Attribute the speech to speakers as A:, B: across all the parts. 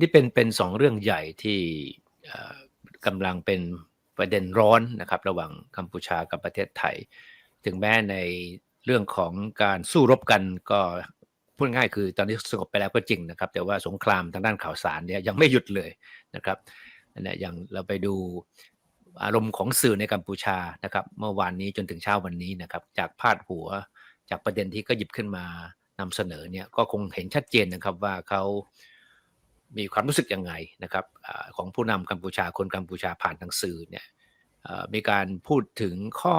A: นี่เป็นเป็นสองเรื่องใหญ่ที่กำลังเป็นประเด็นร้อนนะครับ ระหว่างกัมพูชากับประเทศไทย ถึงแม้ในเรื่องของการสู้รบกันก็พูดง่ายคือตอนนี้สงบไปแล้วก็จริงนะครับ แต่ว่าสงครามทางด้านข่าวสารเนี่ยยังไม่หยุดเลยนะครับอันนี้อย่างเราไปดูอารมณ์ของสื่อในกัมพูชานะครับ เมื่อวานนี้จนถึงเช้าวันนี้นะครับ จากพาดหัวจากประเด็นที่ก็หยิบขึ้นมานำเสนอเนี่ยก็คงเห็นชัดเจนนะครับว่าเขา มีความรู้สึกยังไงนะครับอาของผู้นำกัมพูชาคนกัมพูชาผ่านทางสื่อเนี่ยเอ่อมีการพูดถึงข้อ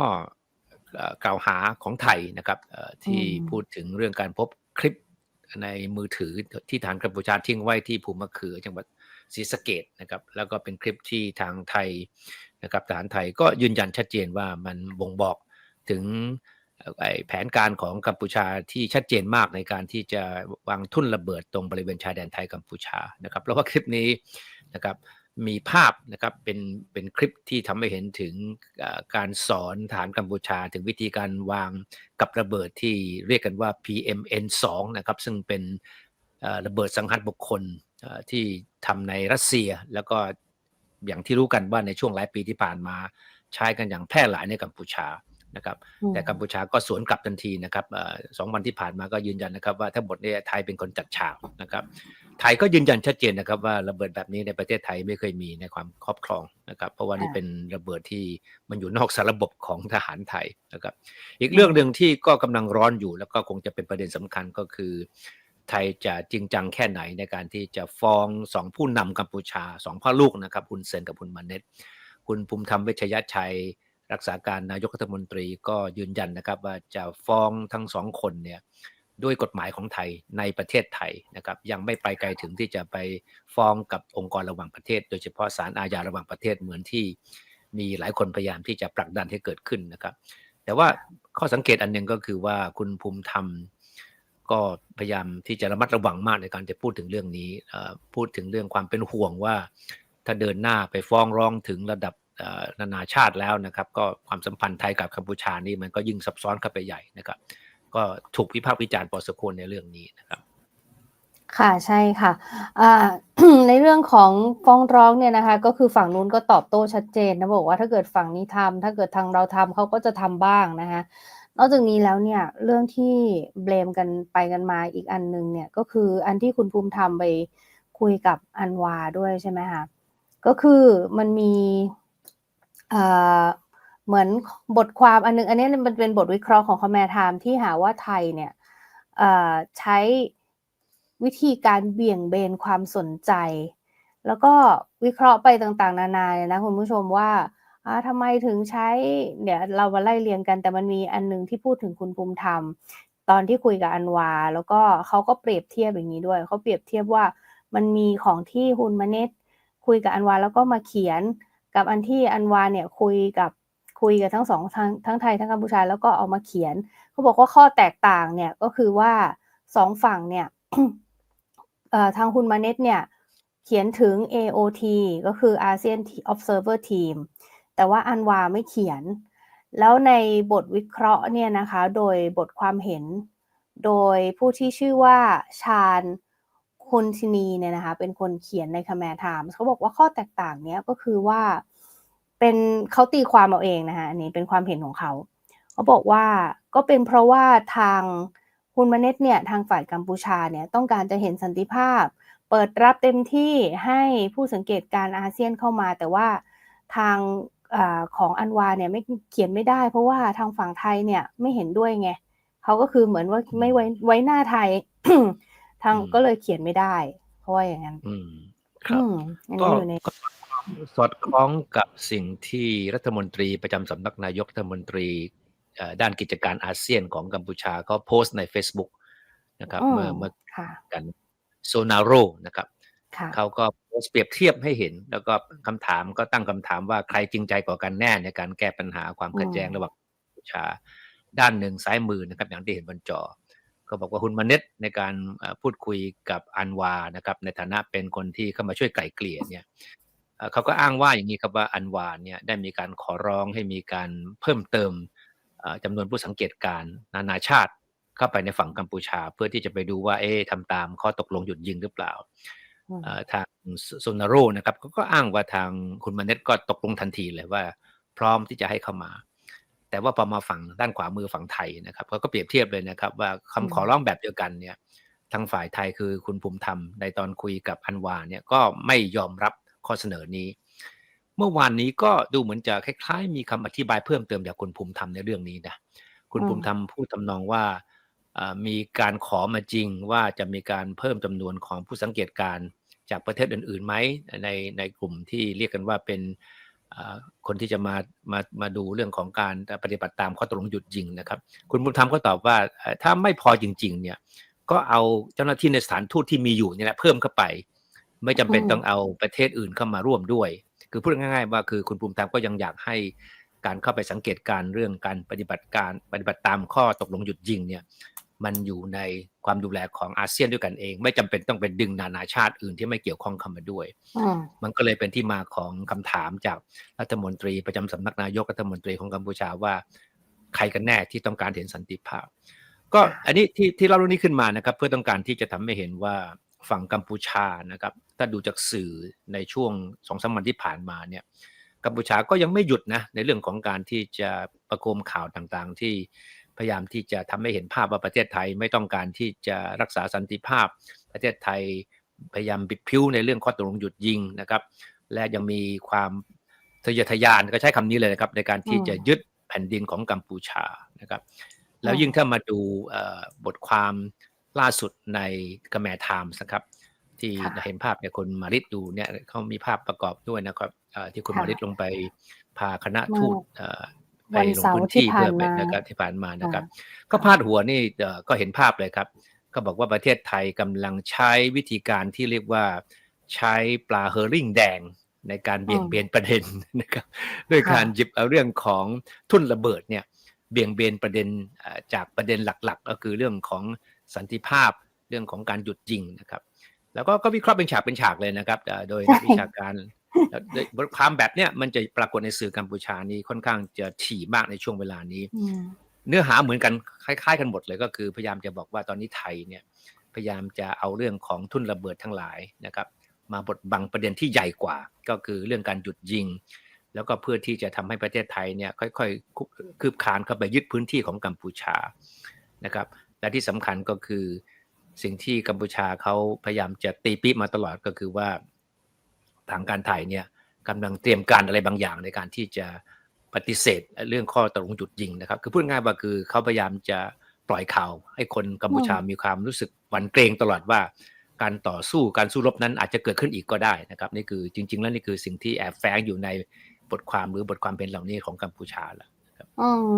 A: เอ่อกล่าวหาของไทยนะครับเอ่อที่
B: อืม
A: พูดถึงเรื่องการพบคลิปในมือถือที่ฐานกัมพูชาทิ้งไว้ที่ภูมะเขือจังหวัดศรีสะเกดนะครับแล้วก็เป็นคลิปที่ทางไทยนะครับทหารไทยก็ยืนยันชัดเจนว่ามันบ่งบอกถึงเอ่อไอ้ แผนการของกัมพูชาที่ชัดเจนมากในการที่จะวางทุ่นระเบิดตรงบริเวณชายแดนไทยกัมพูชานะครับเพราะว่าคลิปนี้นะครับมีภาพนะครับเป็นเป็นคลิปที่ทำให้เห็นถึงการสอนฐานกัมพูชา ถึงวิธีการวางกับระเบิดที่เรียกกันว่า PMN2 นะครับซึ่งเป็นระเบิดสังหารบุคคลที่ทำในรัสเซีย แล้วก็อย่างที่รู้กันว่าในช่วงหลายปีที่ผ่านมาใช้กันอย่างแพร่หลายในกัมพูชา นะครับ
B: อืม
A: แต่กัมพูชาก็สวนกลับทันทีนะครับเอ่อสองวันที่ผ่านมาก็ยืนยันนะครับว่าทั้งหมดเนี่ยไทยเป็นคนจัดฉากนะครับ ไทยก็ยืนยันชัดเจนนะครับว่าระเบิดแบบนี้ในประเทศไทยไม่เคยมีในความครอบครองนะครับ เพราะว่านี่
B: ค่ะ
A: เป็นระเบิดที่มันอยู่นอกสารบบของทหารไทยนะครับ อีกเรื่องหนึ่งที่ก็กำลังร้อนอยู่แล้วก็คงจะเป็นประเด็นสำคัญก็คือ ไทยจะจริงจังแค่ไหนในการที่จะฟ้องสองผู้นำกัมพูชาสองพ่อลูกนะครับคุณเซนกับคุณมาเน็ตคุณภูมิธรรมเวชยชัย รักษาการนายกรัฐมนตรีก็ยืนยันนะครับว่าจะฟ้องทั้งสองคนเนี่ยด้วยกฎหมายของไทยในประเทศไทยนะครับยังไม่ไปไกลถึงที่จะไปฟ้องกับองค์กรระหว่างประเทศ โดยเฉพาะศาลอาญาระหว่างประเทศเหมือนที่มีหลายคนพยายามที่จะผลักดันให้เกิดขึ้นนะครับ แต่ว่าข้อสังเกตอันหนึ่งก็คือว่าคุณภูมิธรรม ก็พยายามที่จะระมัดระวังมากในการจะพูดถึงเรื่องนี้พูดถึงเรื่องความเป็นห่วงว่า ถ้าเดินหน้าไปฟ้องร้องถึงระดับ นานาชาติแล้วนะครับ ก็ความสัมพันธ์ไทยกับกัมพูชานี่มันก็ยิ่งซับซ้อนเข้าไปใหญ่นะครับ ก็ถูกวิพากษ์วิจารณ์พอสมควรในเรื่องนี้นะครับ
B: ค่ะใช่ค่ะในเรื่องของฟ้องร้องเนี่ยนะคะ ก็คือฝั่งนู้นก็ตอบโต้ชัดเจนนะบอกว่าถ้าเกิดฝั่งนี้ทำถ้าเกิดทางเราทำเขาก็จะทำบ้างนะคะนอกจากนี้แล้วเนี่ยเรื่องที่เบลมกันไปกันมาอีกอันหนึงเนี่ยก็คืออันที่คุณภูมิธรรมไปคุยกับอันวาด้วยใช่ไหมคะก็คือมันมี เหมือนบทความอันนึง อันนี้มันเป็นบทวิเคราะห์ของคอมแมทามที่หาว่าไทยเนี่ยใช้วิธีการเบี่ยงเบนความสนใจ แล้วก็วิเคราะห์ไปต่างๆ นานาเนี่ยนะคุณผู้ชมว่าทำไมถึงใช้เดี๋ยวเรามาไล่เรียงกันแต่มันมีอันหนึงที่พูดถึงคุณภูมิธรรม ตอนที่คุยกับอันวา แล้วก็เขาก็เปรียบเทียบอย่างนี้ด้วยเขาเปรียบเทียบว่ามันมีของที่ฮุนมาเน็ตคุยกับอันวาแล้วก็มาเขียน กับอันที่อันวาเนี่ยคุยกับคุยกับทั้งสองทั้งทั้งไทยทั้งกัมพูชาแล้วก็เอามาเขียนเขาบอกว่าข้อแตกต่างเนี่ยก็คือว่าสองฝั่งเนี่ยทางคุณมาเน็ตเนี่ยเขียนถึง AOT ก็คือ ASEAN Observer Team แต่ว่าอันวาไม่เขียน แล้วในบทวิเคราะห์เนี่ยนะคะ โดยบทความเห็น โดยผู้ที่ชื่อว่าชาญ คุณชินีเนี่ยนะคะเป็นคนเขียนในคแม r Times เขาบอกว่าข้อแตกต่างเนี้ยก็คือว่าเป็นเขาตีความเอาเองนะคะอันนี้เป็นความเห็นของเขาเขาบอกว่าก็เป็นเพราะว่าทางคุณมเนตเนี่ยทางฝ่ายกัมพูชาเนี่ยต้องการจะเห็นสันติภาพ เปิดรับเต็มที่ให้ผู้สังเกตการณ์อาเซียนเข้ามา แต่ว่าทางอของอันวาเนี่ยไม่เขียนไม่ได้ เพราะว่าทางฝั่งไทยเนี่ยไม่เห็นด้วยไงเขาก็คือเหมือนว่าไม่ไว้ไว้หน้าไทย ทาง
A: อืม
B: ก็เลยเขียนไม่ได้ เพราะว่าอย่างนั้น
A: อืมครับ
B: อืมอัน
A: ก็
B: นี้อยู่ใน
A: ก็สอดคล้องกับสิ่งที่รัฐมนตรีประจำสำนักนายกรัฐมนตรีเอ่อด้านกิจการอาเซียนของกัมพูชาก็โพสต์ใน Facebook นะครับ
B: อืม
A: เมื่อเมื่อ
B: ค่ะ
A: กันโซนาโรนะครับ
B: ค่ะ
A: เขาก็โพสต์เปรียบเทียบให้เห็น แล้วก็คำถามก็ตั้งคำถามว่าใครจริงใจกว่ากันแน่ในการแก้ปัญหาความขัดแย้ง
B: อืม
A: ระหว่างกัมพูชา ด้านหนึ่งซ้ายมือนะครับ อย่างที่เห็นบนจอ ก็บอกว่าคุณมาเน็ตในการพูดคุยกับอันวานะครับในฐานะเป็นคนที่เข้ามาช่วยไกล่เกลี่ยเนี่ยเขาก็อ้างว่าอย่างนี้ครับว่าอันวาเนี่ยได้มีการขอร้องให้มีการเพิ่มเติมเอ่อจำนวนผู้สังเกตการณ์นานาชาติเข้าไปในฝั่งกัมพูชา เพื่อที่จะไปดูว่าเอ๊ะทำตามข้อตกลงหยุดยิงหรือเปล่าทางโซนาโรนะครับก็อ้างว่าทางคุณมาเน็ตก็ตกลงทันทีเลยว่า พร้อมที่จะให้เข้ามา แต่ว่าพอมาฝั่งด้านขวามือฝั่งไทยนะครับเขาก็เปรียบเทียบเลยนะครับ ว่าคำขอร้องแบบเดียวกันเนี่ยทางฝ่ายไทยคือคุณภูมิธรรมในตอนคุยกับอันวาเนี่ยก็ไม่ยอมรับข้อเสนอนี้ เมื่อวานนี้ก็ดูเหมือนจะคล้ายๆ มีคำอธิบายเพิ่มเติมจากคุณภูมิธรรมในเรื่องนี้นะคุณ
B: อืม
A: ภูมิธรรมพูดทำนองว่าอ่ามีการขอมาจริงว่าจะมีการเพิ่มจำนวนของผู้สังเกตการณ์จากประเทศอื่นๆไหมในในกลุ่มที่เรียกกันว่าเป็นอ่า คนที่จะมามามาดูเรื่องของการปฏิบัติตามข้อตกลงหยุดยิงนะครับ คุณภูมิธรรมก็ตอบว่าเอ่อถ้าไม่พอจริง ๆ เนี่ยก็เอาเจ้าหน้าที่ในสถานทูตที่มีอยู่เนี่ยแหละเพิ่มเข้าไป ไม่จำเป็น
B: อืม
A: ต้องเอาประเทศอื่นเข้ามาร่วมด้วย คือพูดง่าย ๆ ว่าคือคุณภูมิธรรมก็ยังอยากให้การเข้าไปสังเกตการณ์เรื่องการปฏิบัติการปฏิบัติตามข้อตกลงหยุดยิงเนี่ย มันอยู่ในความดูแลของอาเซียนด้วยกันเอง ไม่จำเป็นต้องเป็นดึงนานาชาติอื่นที่ไม่เกี่ยวข้องเข้ามาด้วย
B: อืม
A: มันก็เลยเป็นที่มาของคำถามจากรัฐมนตรีประจำสำนักนายกรัฐมนตรีของกัมพูชาว่า ใครกันแน่ที่ต้องการเห็นสันติภาพ ก็อันนี้ที่ที่เล่าเรื่องนี้ขึ้นมานะครับ เพื่อต้องการที่จะทำให้เห็นว่าฝั่งกัมพูชานะครับ ถ้าดูจากสื่อในช่วงสองสามวันที่ผ่านมาเนี่ยกัมพูชาก็ยังไม่หยุดนะในเรื่องของการที่จะประโคมข่าวต่างๆ ที่ พยายามที่จะทำให้เห็นภาพว่าประเทศไทยไม่ต้องการที่จะรักษาสันติภาพ ประเทศไทยพยายามบิดพิ้วในเรื่องข้อตกลงหยุดยิงนะครับ และยังมีความทะเยอทะยานก็ใช้คำนี้เลยนะครับ ในการที่จะยึดแผ่นดินของกัมพูชานะครับ แล้วยิ่งถ้ามาดูเอ่อบทความล่าสุดในกระแมไทม์นะครับ ที่
B: ค่ะ
A: เห็นภาพเนี่ยคุณมาริตดูเนี่ยเขามีภาพประกอบด้วยนะครับเอ่อที่คุณ
B: ค่ะ
A: มาริตลงไปพาคณะทูตเอ่อ ไป
B: วัน
A: ลง
B: เสาร์
A: พื้นที่
B: ที่ผ่าน
A: เพื่อเป็น
B: มา
A: นะครับที่ผ่านมานะครับ
B: ค่ะ
A: ก็พาดหัวนี่เอ่อก็เห็นภาพเลยครับ ก็บอกว่าประเทศไทยกำลังใช้วิธีการที่เรียกว่าใช้ปลาเฮอริ่งแดงในการเบี่ยงเบนประเด็นนะครับด้วยการหยิบเอาเรื่องของทุ่นระเบิดเนี่ยเบี่ยงเบนประเด็นเอ่อจากประเด็นหลักๆ ก็คือเรื่องของสันติภาพเรื่องของการหยุดยิงนะครับ แล้วก็ก็วิเคราะห์เป็นฉากเป็นฉากเลยนะครับเอ่อโดยนักวิชาการแล้วโดยบท ความแบบเนี้ยมันจะปรากฏในสื่อกัมพูชานี่ค่อนข้างจะถี่มากในช่วงเวลานี้
B: อืม
A: เนื้อหาเหมือนกันคล้าย ๆ กันหมดเลยก็คือพยายามจะบอกว่าตอนนี้ไทยเนี่ยพยายามจะเอาเรื่องของทุนระเบิดทั้งหลายนะครับมาบดบังประเด็นที่ใหญ่กว่า ก็คือเรื่องการหยุดยิง แล้วก็เพื่อที่จะทำให้ประเทศไทยเนี่ยค่อยๆคุคืบคลานเข้าไปยึดพื้นที่ของกัมพูชานะครับและที่สำคัญก็คือสิ่งที่กัมพูชาเขาพยายามจะตีปี๊บมาตลอดก็คือว่า ทางการไทยเนี่ยกำลังเตรียมการอะไรบางอย่างในการที่จะปฏิเสธเรื่องข้อตกลงหยุดยิงนะครับ คือพูดง่ายๆว่าคือเขาพยายามจะปล่อยข่าว ให้คนกัมพูชามีความรู้สึกหวั่นเกรงตลอดว่า การต่อสู้การสู้รบนั้นอาจจะเกิดขึ้นอีกก็ได้นะครับนี่คือจริง ๆ แล้วนี่คือสิ่งที่แอบแฝงอยู่ในบทความหรือบทความเป็นเหล่านี้ของกัมพูชาแหละ
B: อืม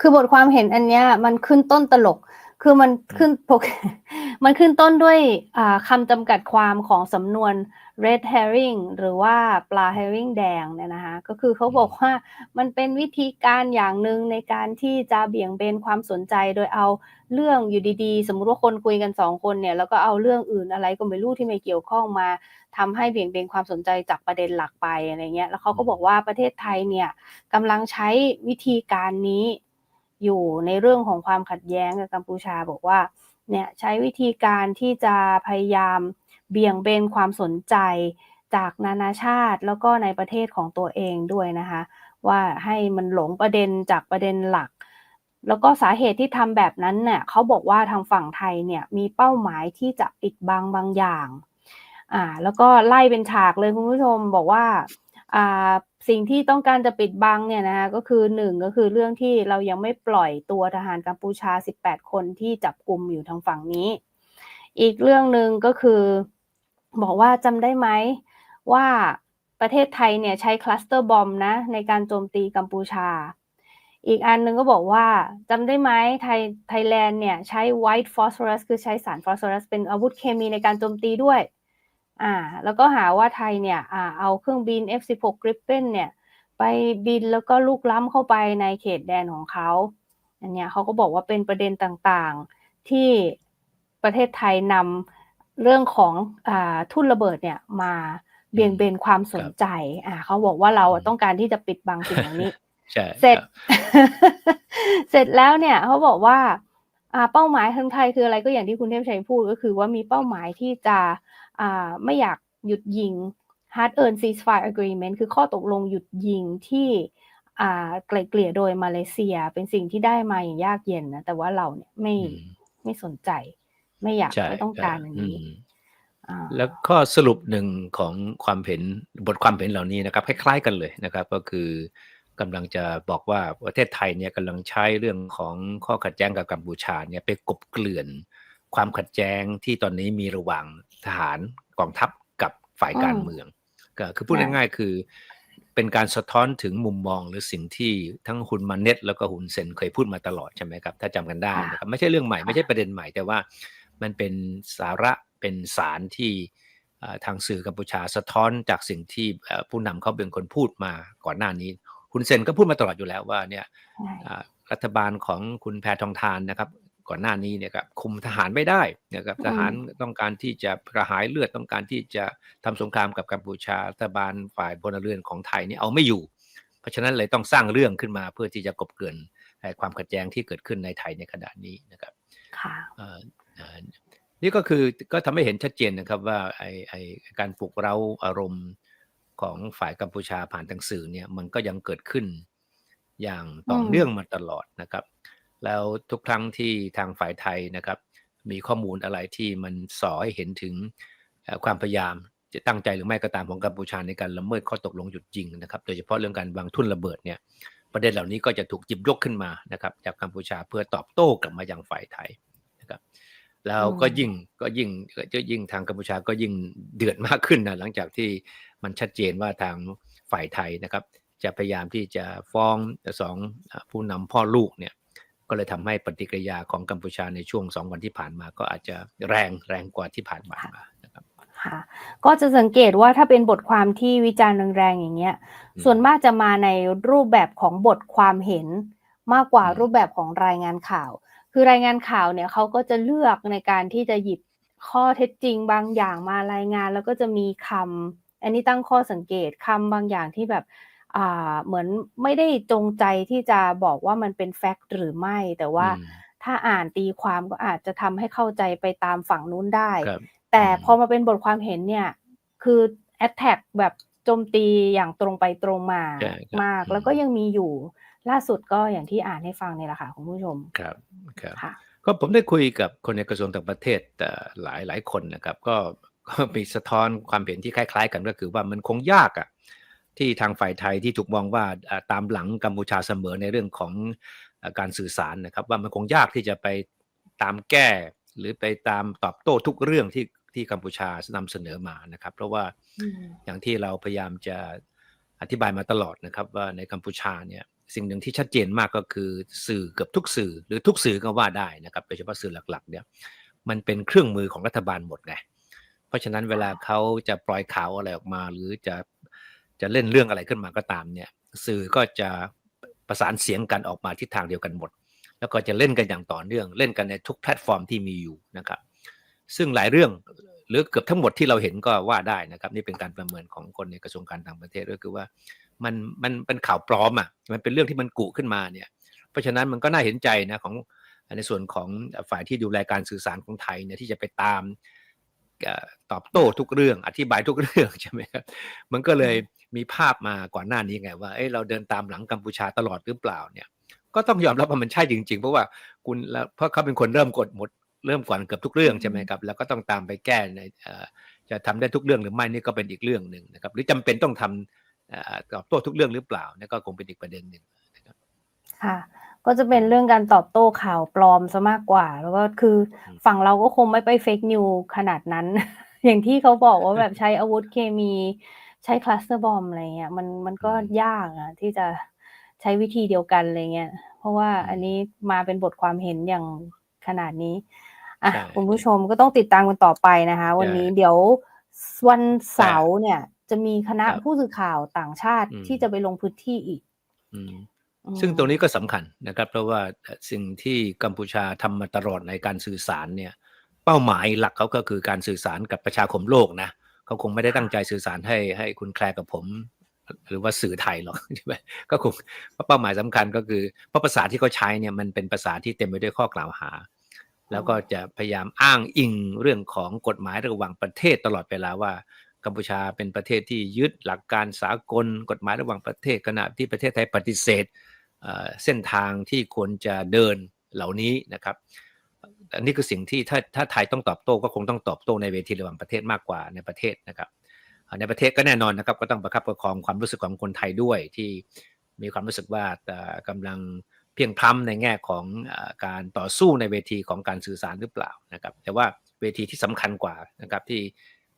B: คือบทความเห็นอันเนี้ยมันขึ้นต้นตลก คือมันขึ้นปกมันขึ้นต้นด้วยอ่าคำจำกัดความของสำนวน red herring หรือว่าปลา herring แดงเนี่ยนะคะก็คือเขาบอกว่ามันเป็นวิธีการอย่างหนึ่งในการที่จะเบี่ยงเบนความสนใจโดยเอาเรื่องอยู่ดีๆ สมมุติว่าคนคุยกันสองคนเนี่ยแล้วก็เอาเรื่องอื่นอะไรก็ไม่รู้ที่ไม่เกี่ยวข้องมาทำให้เบี่ยงเบนความสนใจจากประเด็นหลักไปอะไรเงี้ยแล้วเขาก็บอกว่าประเทศไทยเนี่ยกำลังใช้วิธีการนี้ อยู่ในเรื่องของความขัดแย้งกับกัมพูชาบอกว่าเนี่ยใช้วิธีการที่จะพยายามเบี่ยงเบนความสนใจจากนานาชาติแล้วก็ในประเทศของตัวเองด้วยนะคะ ว่าให้มันหลงประเด็นจากประเด็นหลัก แล้วก็สาเหตุที่ทำแบบนั้นเนี่ยเขาบอกว่าทางฝั่งไทยเนี่ยมีเป้าหมายที่จะปิดบังบางอย่างอ่าแล้วก็ไล่เป็นฉากเลยคุณผู้ชมบอกว่าอ่า สิ่งที่ต้องการจะปิดบังเนี่ยนะคะก็คือหนึ่งก็คือเรื่องที่เรายังไม่ปล่อยตัวทหารกัมพูชา 18 คนที่จับกลุ่มอยู่ทางฝั่งนี้ อีกเรื่องหนึ่งก็คือ บอกว่าจำได้ไหมว่าประเทศไทยเนี่ยใช้คลัสเตอร์บอมนะในการโจมตีกัมพูชา อีกอันหนึ่งก็บอกว่าจำได้ไหมไทยไทยแลนด์เนี่ยใช้ white phosphorus คือใช้สารฟอสฟอรัสเป็นอาวุธเคมีในการโจมตีด้วย อ่าแล้วก็หาว่าไทยเนี่ยอ่าเอาเครื่องบิน F16 Gripen เนี่ยไปบินแล้วก็ลุกล้ำเข้าไปในเขตแดนของเขาอันเนี้ยเขาก็บอกว่าเป็นประเด็นต่างๆที่ประเทศไทยนำเรื่องของอ่าทุ่นระเบิดเนี่ยมาเบี่ยงเบนความสนใจอ่าเขาบอกว่าเราอะต้องการที่จะปิดบังสิ่งเหล่านี้
A: ใช่
B: เสร็จ
A: ครับ
B: เสร็จแล้วเนี่ยเขาบอกว่าอ่าเป้าหมายทางไทยคืออะไรก็อย่างที่คุณเทพชัยพูดก็คือว่ามีเป้าหมายที่จะอ่า ไม่อยากหยุดยิง hard earn ceasefire agreement คือข้อตกลงหยุดยิงที่อ่าไกลเกลี่ยโดยมาเลเซียเป็นสิ่งที่ได้มาอย่างยากเย็นนะแต่ว่าเราเนี่ยไม่
A: อืม
B: ไม่สนใจ ไม่อยาก
A: ใช่
B: ไม่ต้องการอันนี้
A: อืม
B: อ่า
A: แล้วข้อสรุปหนึ่งของความเห็นบทความเห็นเหล่านี้นะครับคล้ายๆกันเลยนะครับ ก็คือกำลังจะบอกว่าประเทศไทยเนี่ยกำลังใช้เรื่องของข้อขัดแย้งกับกัมพูชาเนี่ยไปกลบเกลื่อนความขัดแย้งที่ตอนนี้มีระหว่าง ทหารกองทัพกับฝ่ายการ
B: อืม
A: เมืองก็คือพูด
B: ใช่
A: ง่ายๆคือ เป็นการสะท้อนถึงมุมมองหรือสิ่งที่ทั้งฮุนมาเน็ตแล้วก็ฮุนเซนเคยพูดมาตลอดใช่ไหมครับ ถ้าจำกันได้นะครับไม่ใช่เรื่องใหม่ไม่ใช่ประเด็นใหม่แต่ว่ามันเป็นสาระเป็นสารที่เอ่อทางสื่อกัมพูชาสะท้อนจากสิ่งที่เอ่อผู้นำเขาเป็นคนพูดมาก่อนหน้านี้คุณเซนก็พูดมาตลอดอยู่แล้วว่าเนี่ย
B: ใช่
A: อ่ารัฐบาลของคุณแพทองทานนะครับ ก่อนหน้านี้เนี่ยครับคุมทหารไม่ได้นะครับทหารต้องการที่จะกระหายเลือดต้องการที่จะทำสงครามกับกัมพูชารัฐบาลฝ่ายพลเรือนของไทยเนี่ยเอาไม่อยู่ เพราะฉะนั้นเลยต้องสร้างเรื่องขึ้นมาเพื่อที่จะกลบเกลื่อนไอ้ความขัดแย้งที่เกิดขึ้นในไทยในขณะนี้นะครับ
B: ค่ะ
A: เอ่อเอ่อนี่ก็คือก็ทำให้เห็นชัดเจนนะครับว่าไอไอการปลุกเร้าอารมณ์ของฝ่ายกัมพูชาผ่านทางสื่อเนี่ยมันก็ยังเกิดขึ้นอย่างต่ออ
B: ม
A: เนื่องมาตลอดนะครับ แล้วทุกครั้งที่ทางฝ่ายไทยนะครับ มีข้อมูลอะไรที่มันสอให้เห็นถึงเอ่อความพยายามจะตั้งใจหรือไม่ก็ตามของกัมพูชาในการละเมิดข้อตกลงหยุดยิงนะครับ โดยเฉพาะเรื่องการวางทุ่นระเบิดเนี่ยประเด็นเหล่านี้ก็จะถูกหยิบยกขึ้นมานะครับ จากกัมพูชาเพื่อตอบโต้กลับมายังฝ่ายไทยนะครับ แล้วก็
B: อืม
A: ยิ่งก็ยิ่งก็ยิ่งทางกัมพูชาก็ยิ่งเดือดมากขึ้นนะหลังจากที่มันชัดเจนว่าทางฝ่ายไทยนะครับ จะพยายามที่จะฟ้องสองอ่าผู้นำพ่อลูกเนี่ย ก็เลยทำให้ปฏิกิริยาของกัมพูชาในช่วงสองวันที่ผ่านมา ก็อาจจะแรงแรงกว่าที่ผ่านมานะครับ
B: ค่ะก็จะสังเกตว่าถ้าเป็นบทความที่วิจารณ์แรงๆอย่างเงี้ย
A: อืม
B: ส่วนมากจะมาในรูปแบบของบทความเห็นมากกว่า
A: อืม
B: รูปแบบของรายงานข่าว คือรายงานข่าวเนี่ยเขาก็จะเลือกในการที่จะหยิบข้อเท็จจริงบางอย่างมารายงาน แล้วก็จะมีคำอันนี้ตั้งข้อสังเกตคำบางอย่างที่แบบอ่า เหมือนไม่ได้จงใจที่จะบอกว่ามันเป็นแฟกต์หรือไม่ แต่ว่า
A: อืม
B: ถ้าอ่านตีความก็อาจจะทำให้เข้าใจไปตามฝั่งนู้นได้
A: ครับ
B: แต่
A: อืม
B: พอมาเป็นบทความเห็นเนี่ย คือแอตแทกแบบโจมตีอย่างตรงไปตรงมา
A: ใช่ครับ
B: มาก
A: อืม
B: แล้วก็ยังมีอยู่ล่าสุดก็อย่างที่อ่านให้ฟังเนี่ยแหละค่ะคุณผู้ชม
A: ครับครับ
B: ค่ะ
A: ก็ผมได้คุยกับคนในกระทรวงต่างประเทศเอ่อหลายหลายคนนะครับ ก็ก็มีสะท้อนความเห็นที่คล้าย ๆ กันก็คือว่ามันคงยากอะ่ะ ที่ทางฝ่ายไทยที่ถูกมองว่าอ่าตามหลังกัมพูชาเสมอในเรื่องของอ่าการสื่อสารนะครับ ว่ามันคงยากที่จะไปตามแก้ หรือไปตามตอบโต้ทุกเรื่องที่ที่กัมพูชานำเสนอมานะครับ เพราะว่า
B: อืม
A: อย่างที่เราพยายามจะอธิบายมาตลอดนะครับว่าในกัมพูชาเนี่ยสิ่งหนึ่งที่ชัดเจนมากก็คือสื่อเกือบทุกสื่อ หรือทุกสื่อก็ว่าได้นะครับโดยเฉพาะสื่อหลักๆเนี่ยมันเป็นเครื่องมือของรัฐบาลหมดไงเพราะฉะนั้นเวลาเขาจะปล่อยข่าวอะไรออกมา หรือจะ จะเล่นเรื่องอะไรขึ้นมาก็ตามเนี่ยสื่อก็จะประสานเสียงกันออกมาทิศทางเดียวกันหมด แล้วก็จะเล่นกันอย่างต่อเนื่อง เล่นกันในทุกแพลตฟอร์มที่มีอยู่นะครับ ซึ่งหลายเรื่องหรือเกือบทั้งหมดที่เราเห็นก็ว่าได้นะครับ นี่เป็นการประเมินของคนในกระทรวงการต่างประเทศก็คือว่ามันมันเป็นข่าวปลอมอะมันเป็นเรื่องที่มันกุขึ้นมาเนี่ยเพราะฉะนั้นมันก็น่าเห็นใจนะของในส่วนของฝ่ายที่ดูแลการสื่อสารของไทยเนี่ยที่จะไปตามตอบโต้ทุกเรื่องอธิบายทุกเรื่องใช่ไหมครับมันก็เลย มีภาพมาก่อนหน้านี้ไงว่าเอ้ยเราเดินตามหลังกัมพูชาตลอดหรือเปล่าเนี่ยก็ต้องยอมรับว่ามันใช่จริง ๆ เพราะว่าคุณแล้วเพราะเขาเป็นคนเริ่มกดหมดเริ่มก่อนเกือบทุกเรื่องใช่ไหมครับแล้วก็ต้องตามไปแก้ในเอ่อจะทำได้ทุกเรื่องหรือไม่นี่ก็เป็นอีกเรื่องหนึ่งนะครับ หรือจำเป็นต้องทำเอ่อตอบโต้ทุกเรื่องหรือเปล่านี่ก็คงเป็นอีกประเด็นหนึ่งนะครับ
B: ค่ะก็จะเป็นเรื่องการตอบโต้ข่าวปลอมซะมากกว่า แล้วก็คืออ
A: ม
B: ฝั่งเราก็คงไม่ไปเฟกนิวขนาดนั้น อย่างที่เขาบอกว่าแบบใช้อาวุธเคมี ใช้คลัสเตอร์บอมอะไรเงี้ยมันมันก็ยากอะที่จะใช้วิธีเดียวกันอะไรเงี้ยเพราะว่าอันนี้มาเป็นบทความเห็นอย่างขนาดนี้อะ
A: ใช่
B: คุณผู้ชมก็ต้องติดตามกันต่อไปนะคะ วันนี้เดี๋ยววันเสาร์เนี่ย จะมีคณะ
A: ครับ
B: ผู้สื่อข่าวต่างชาติ
A: อืม
B: ที่จะไปลงพื้นที่อีก
A: อืม
B: อืม
A: ซึ่งตรงนี้ก็สำคัญนะครับ เพราะว่าสิ่งที่กัมพูชาทำมาตลอดในการสื่อสารเนี่ย เป้าหมายหลักเขาก็คือการสื่อสารกับประชาคมโลกนะ เขาคงไม่ได้ตั้งใจสื่อสารให้ให้คุณแคลร์กับผม หรือว่าสื่อไทยหรอกใช่ไหมก็คงเป้าหมายสำคัญก็คือเพราะภาษาที่เขาใช้เนี่ยมันเป็นภาษาที่เต็มไปด้วยข้อกล่าวหา แล้วก็จะพยายามอ้างอิงเรื่องของกฎหมายระหว่างประเทศตลอดเวลาว่ากัมพูชาเป็นประเทศที่ยึดหลักการสากล กฎหมายระหว่างประเทศขณะที่ประเทศไทยปฏิเสธเอ่อเส้นทางที่ควรจะเดินเหล่านี้นะครับ อันนี้คือสิ่งที่ถ้าถ้าไทยต้องตอบโต้ก็คงต้องตอบโต้ในเวทีระหว่างประเทศมากกว่าในประเทศนะครับ ในประเทศก็แน่นอนนะครับ ก็ต้องประคับประคองความรู้สึกของคนไทยด้วยที่มีความรู้สึกว่าเอ่อกำลังเพียงพล้ำในแง่ของการต่อสู้ในเวทีของการสื่อสารหรือเปล่านะครับ แต่ว่าเวทีที่สำคัญกว่านะครับที่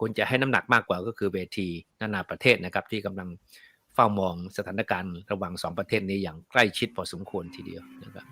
A: ควรจะให้น้ำหนักมากกว่าก็คือเวทีนานาประเทศนะครับ ที่กำลังเฝ้ามองสถานการณ์ระหว่างสองประเทศนี้อย่างใกล้ชิดพอสมควรทีเดียวนะครับ